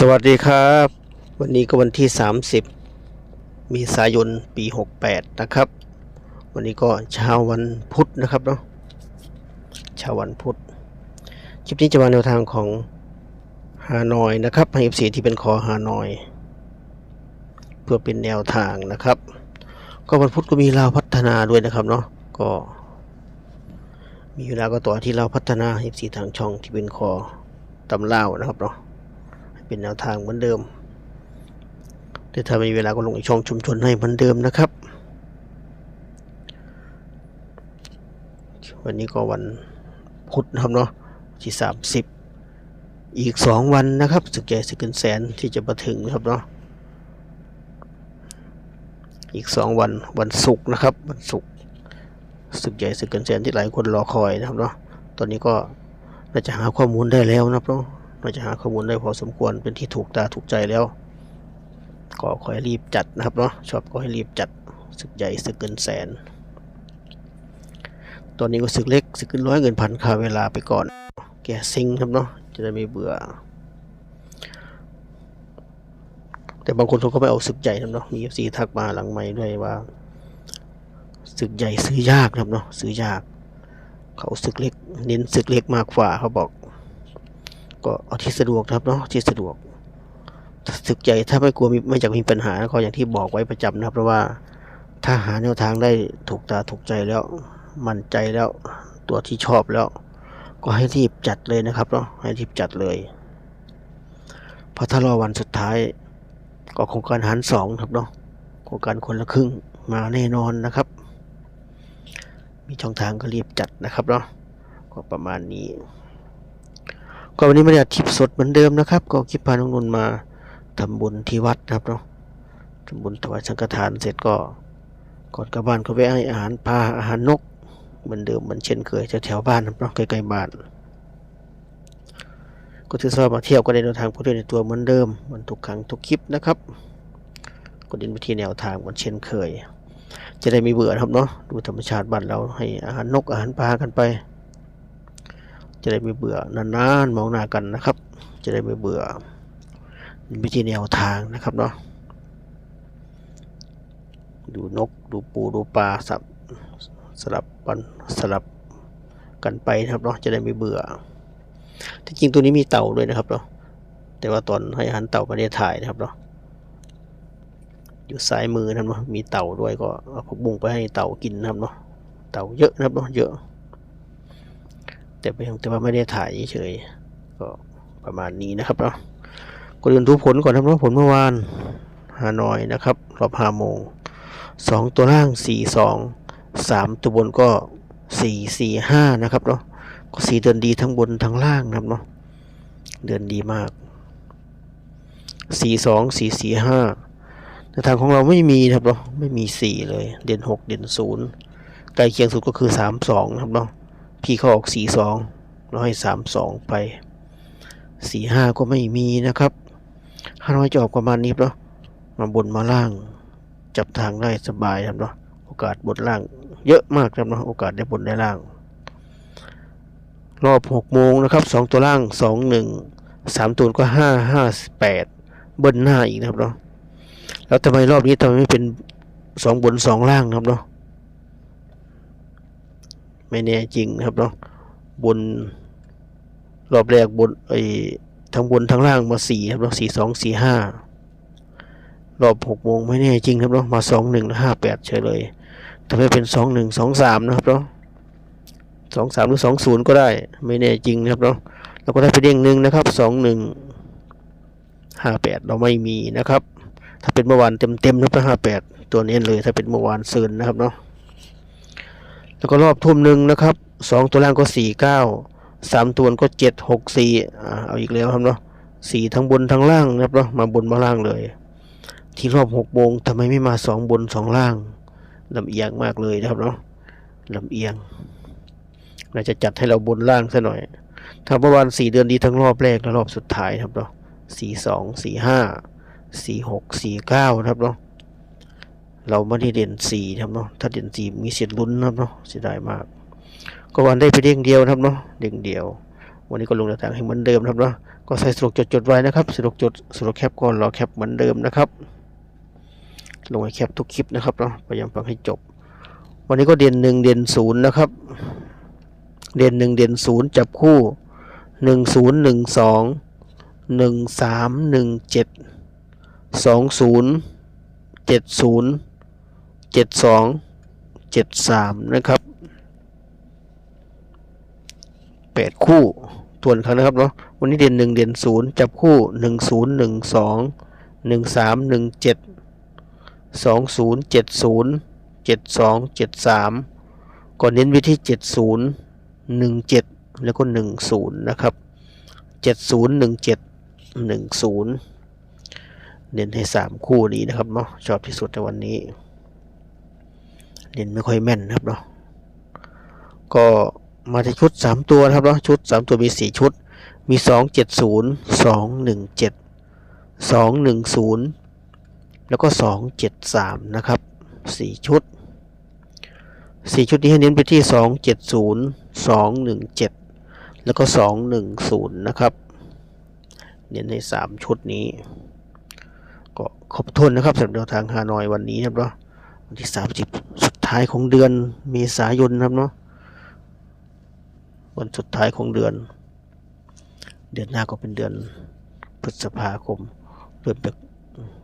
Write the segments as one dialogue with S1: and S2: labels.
S1: สวัสดีครับ วันนี้ก็วันที่ 30 มีสายนปี 68 นะครับ วันนี้ก็เช้าวันพุธนะครับเนาะเช้าวันพุธคลิปนี้จะมาแนวทางของฮานอยนะครับให้ FC ที่เป็นคอฮานอย เพื่อเป็นแนวทางนะครับ ก็วันพุธก็มีลาวพัฒนาด้วยนะครับเนาะก็ มีเวลาก็ต่อที่เราวพัฒนา FC ทางช่องที่เป็นคอตำเล่านะครับเนาะ เป็นแนวทางเหมือนเดิมแต่ถ้ามีเวลาก็ลงอีกช่องชุมชนให้เหมือนเดิมนะครับ วันนี้ก็วันพุธนะครับเนาะที่สามสิบอีกสองวันนะครับสึกใหญ่สึกเกินแสนที่จะมาถึงนะครับเนาะอีกสองวันวันศุกร์นะครับ วันศุกร์สึกใหญ่สึกเกินแสนที่หลายคนรอคอยนะครับเนาะตอนนี้ก็น่าจะหาข้อมูลได้แล้วนะครับเนาะ เราจะหาข้อมูลได้พอสมควรเป็นที่ถูกตาถูกใจแล้ว ก็ขอให้รีบจัดนะครับเนาะชอบก็ให้รีบจัดศึกใหญ่ศึกเกินแสน ตอนนี้ก็ศึกเล็กศึกเกินร้อยเงินพันค่าเวลาไปก่อน แกซิงครับเนาะจะได้ไม่เบื่อ แต่บางคนเขาก็ไม่เอาศึกใหญ่นะครับเนาะมีเอฟซีทักมาหลังไม่ด้วยว่าศึกใหญ่ซื้อยากครับเนาะซื้อยาก เขาศึกเล็ก เน้นศึกเล็กมากกว่าเขาบอก ก็เอาที่สะดวกครับเนาะที่สะดวกศึกใหญ่ถ้าไม่กลัวไม่อยากมีปัญหาก็อย่างที่บอกไว้ประจำนะครับ เพราะว่าถ้าหาแนวทางได้ถูกตาถูกใจแล้ว มั่นใจแล้ว ตัวที่ชอบแล้ว ก็ให้รีบจัดเลยนะครับเนาะให้รีบจัดเลยเพราะถ้ารอวันสุดท้าย ก็โครงการหารสองครับเนาะโครงการคนละครึ่งมาแน่นอนนะครับ มีช่องทางก็รีบจัดนะครับเนาะก็ประมาณนี้ ก็วันนี้ไม่ได้อัดคลิปสดเหมือนเดิมนะครับ ก็คลิปพาน้องนนท์มาทำบุญที่วัดนะครับเนาะทำบุญถวายสังฆทานเสร็จก็ก่อนกลับบ้านก็แวะให้อาหารปลาอาหารนก เหมือนเดิมเหมือนเช่นเคยแถวๆบ้านนะครับเนาะใกล้ๆบ้าน ก็ถือว่ามาเที่ยวก็ได้แนวทางผู้เล่นในตัวเหมือนเดิมเหมือนทุกครั้งทุกคลิปนะครับก็ดินไปที่แนวทางเหมือนเช่นเคย จะได้ไม่เบื่อครับเนาะดูธรรมชาติบ้านเราให้อาหารนกอาหารปลากันไป จะได้ไม่เบื่อนานๆมองหน้ากันนะครับ จะได้ไม่เบื่อวิธีแนวทางนะครับเนาะดูนกดูปูดูปลาสับสลับปันสลับกันไปนะครับเนาะจะได้ไม่เบื่อที่จริงตัวนี้มีเต่าด้วยนะครับเนาะแต่ว่าตอนให้อาหารเต่าไม่ได้ถ่ายนะครับเนาะอยู่ซ้ายมือนะครับเนาะมีเต่าด้วยก็เอาผักบุ้งไปให้เต่ากินนะครับเนาะเต่าเยอะนะครับเนาะเยอะ แต่ไม่แต่ว่าไม่ได้ถ่ายเฉยก็ประมาณนี้นะครับเนาะก่อนอื่นดูผลก่อนนะครับเนาะผลเมื่อวานฮานอยนะครับรอบห้าโมงสองตัวล่างสี่สองสามตัวบนก็สี่สี่ห้านะครับเนาะก็สี่เดินดีทั้งบนทั้งล่างนะครับเนาะเดินดีมากสี่สองสี่สี่ห้าแต่ทางของเราไม่มีนะครับเนาะไม่มีสี่เลย เด่นหกเด่นศูนย์ใกล้เคียงสุดก็คือสามสองนะครับเนาะ พี่เขาออกสี่สองเราให้สามสองไปสี่ห้าก็ไม่มีนะครับห้าน้อยจะออกประมาณนี้เนาะมาบนมาล่าง จับทางได้สบายครับเนาะโอกาสบนล่าง เยอะมากครับเนาะโอกาสได้บนได้ล่าง รอบหกโมงนะครับสองตัวล่างสองหนึ่งสามตัวก็ห้าห้าแปดเบิ้ลหน้าอีกนะครับเนาะแล้วทำไมรอบนี้ทำไมไม่เป็นสองบนสองล่างนะครับเนาะ ไม่แน่จริงนะครับเนาะบนรอบแรกบนไอ้ทั้งบนทั้งล่างมาสี่ครับเนาะสี่สองสี่ห้ารอบหกโมงไม่แน่จริงครับเนาะมาสองหนึ่งห้าแปดเฉยเลยทำให้เป็นสองหนึ่งสองสามนะครับเนาะสองสามหรือสองศูนย์ก็ได้ไม่แน่จริงนะครับเนาะแล้วก็ได้ไปเด้งหนึ่งนะครับสองหนึ่งห้าแปดเราไม่มีนะครับ ถ้าเป็นเมื่อวานเต็มเต็มๆนะครับห้าแปดตัวนี้เลยถ้าเป็นเมื่อวานซินนะครับเนาะ แล้วก็รอบทุ่มหนึ่งนะครับสองตัวล่างก็สี่เก้าสามตัวก็เจ็ดหกสี่เอาอีกแล้วครับเนาะสี่ทั้งบนทั้งล่างนะครับเนาะมาบนมาล่างเลย ที่รอบหกโมงทำไมไม่มาสองบนสองล่างลำเอียงมากเลยนะครับเนาะลำเอียงเราจะจัดให้เราบนล่างซะหน่อย ถ้าเมื่อวานสี่เดือนดีทั้งรอบแรกและรอบสุดท้ายนะครับเนาะสี่สองสี่ห้าสี่หกสี่เก้านะครับเนาะ เราไม่ได้เด่นสี่นะครับเนาะถ้าเด่นสี่มีเสียลุ้นนะครับเนาะเสียดายมาก ก็วันได้ไปเด้งเดียวครับเนาะเด้งเดียว วันนี้ก็ลงแนวทางให้เหมือนเดิมครับเนาะก็ใส่สรุปจดจดๆไว้นะครับสรุปจดสรุปแคปก็รอแคปเหมือนเดิมนะครับลงให้แคปทุกคลิปนะครับเนาะพยายามฟังให้จบ วันนี้ก็เด่นหนึ่งเด่นศูนย์นะครับ เด่นหนึ่งเด่นศูนย์จับคู่หนึ่งศูนย์หนึ่งสองหนึ่งสามหนึ่งเจ็ดสองศูนย์เจ็ดศูนย์ เจ็ดสองเจ็ดสามนะครับแปดคู่ทวนครั้งนะครับเนาะวันนี้เด่นหนึ่งเด่นศูนย์จับคู่หนึ่งศูนย์หนึ่งสองหนึ่งสามหนึ่งเจ็ดสองศูนย์เจ็ดศูนย์เจ็ดสองเจ็ดสามก่อนเน้นไปที่เจ็ดศูนย์หนึ่งเจ็ดแล้วก็หนึ่งศูนย์นะครับเจ็ดศูนย์หนึ่งเจ็ดหนึ่งศูนย์เน้นให้สามคู่นี้นะครับเนาะชอบที่สุดในวันนี้ เน้นไม่ค่อยแม่นนะครับเนาะก็มาที่ชุดสามตัวนะครับเนาะชุดสามตัวมีสี่ชุด มีสองเจ็ดศูนย์สองหนึ่งเจ็ดสองหนึ่งศูนย์แล้วก็สองเจ็ดสามนะครับสี่ชุดสี่ชุดนี้ให้เน้นไปที่สองเจ็ดศูนย์สองหนึ่งเจ็ดแล้วก็สองหนึ่งศูนย์นะครับ เน้นในสามชุดนี้ ก็ขอบทนนะครับสำหรับแนวทางฮานอยวันนี้นะครับเนาะวันที่สามสิบ ท้ายของเดือนเมษายนนครับเนาะวันสุดท้ายของเดือน เดือนหน้าก็เป็นเดือนพฤษภาคม เริ่มจะ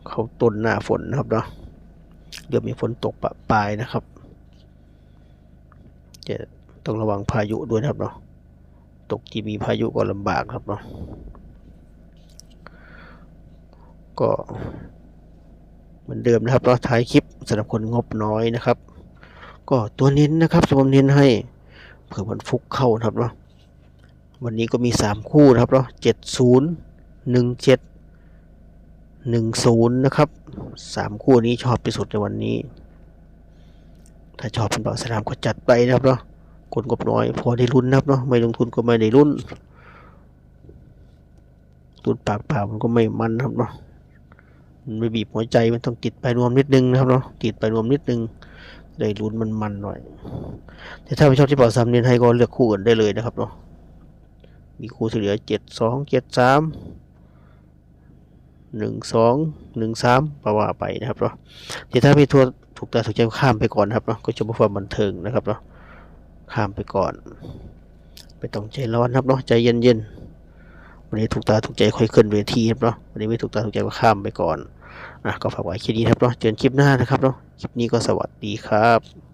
S1: เข้าต้นหน้าฝนนะครับเนาะเริ่มมีฝนตกปะปลายนะครับจะต้องระวังพายุด้วยนะครับเนาะตกที่มีพายุก็ลำบากครับเนาะก็เหมือนเดิมนะครับเนาะท้ายคลิปสำหรับคนงบน้อยนะครับ ก็ตัวเน้นนะครับสมมติเน้นให้เผื่อมันฟุกเข้านะครับเนาะวันนี้ก็มีสามคู่นะครับเนาะเจ็ดศูนย์หนึ่งเจ็ดหนึ่งศูนย์นะครับสามคู่นี้ชอบที่สุดในวันนี้ ถ้าชอบเป็นเบาสนามก็จัดไปนะครับเนาะคนกบน้อย พอได้ลุ้นนะครับเนาะไม่ลงทุนก็ไม่ได้ลุ้นตุนปากเปล่ามันก็ไม่มันนะครับเนาะมันไม่บีบหัวใจมันต้องติดไปรวมนิดนึงนะครับเนาะติดไปรวมนิดนึง ได้ลุ้นมันมันหน่อย แต่ถ้าไม่ชอบที่เป่าซ้ำเน้นให้ก็เลือกคู่อื่นได้เลยนะครับเนาะ มีครูที่เหลือเจ็ดสองเจ็ดสามหนึ่งสองหนึ่งสามประว่าไปนะครับเนาะแต่ถ้าไม่ทัวถูกตาถูกใจข้ามไปก่อนนะครับเนาะ ก็จะมาความบันเทิงนะครับเนาะ ข้ามไปก่อนไม่ต้องใจร้อนครับเนาะ ใจเย็นๆวันนี้ถูกตาถูกใจค่อยขึ้นเวทีครับเนาะ วันนี้ไม่ถูกตาถูกใจก็ข้ามไปก่อน อะก็ฝากไว้แค่นี้ครับเนาะเจอกันคลิปหน้านะครับเนาะคลิปนี้ก็สวัสดีครับ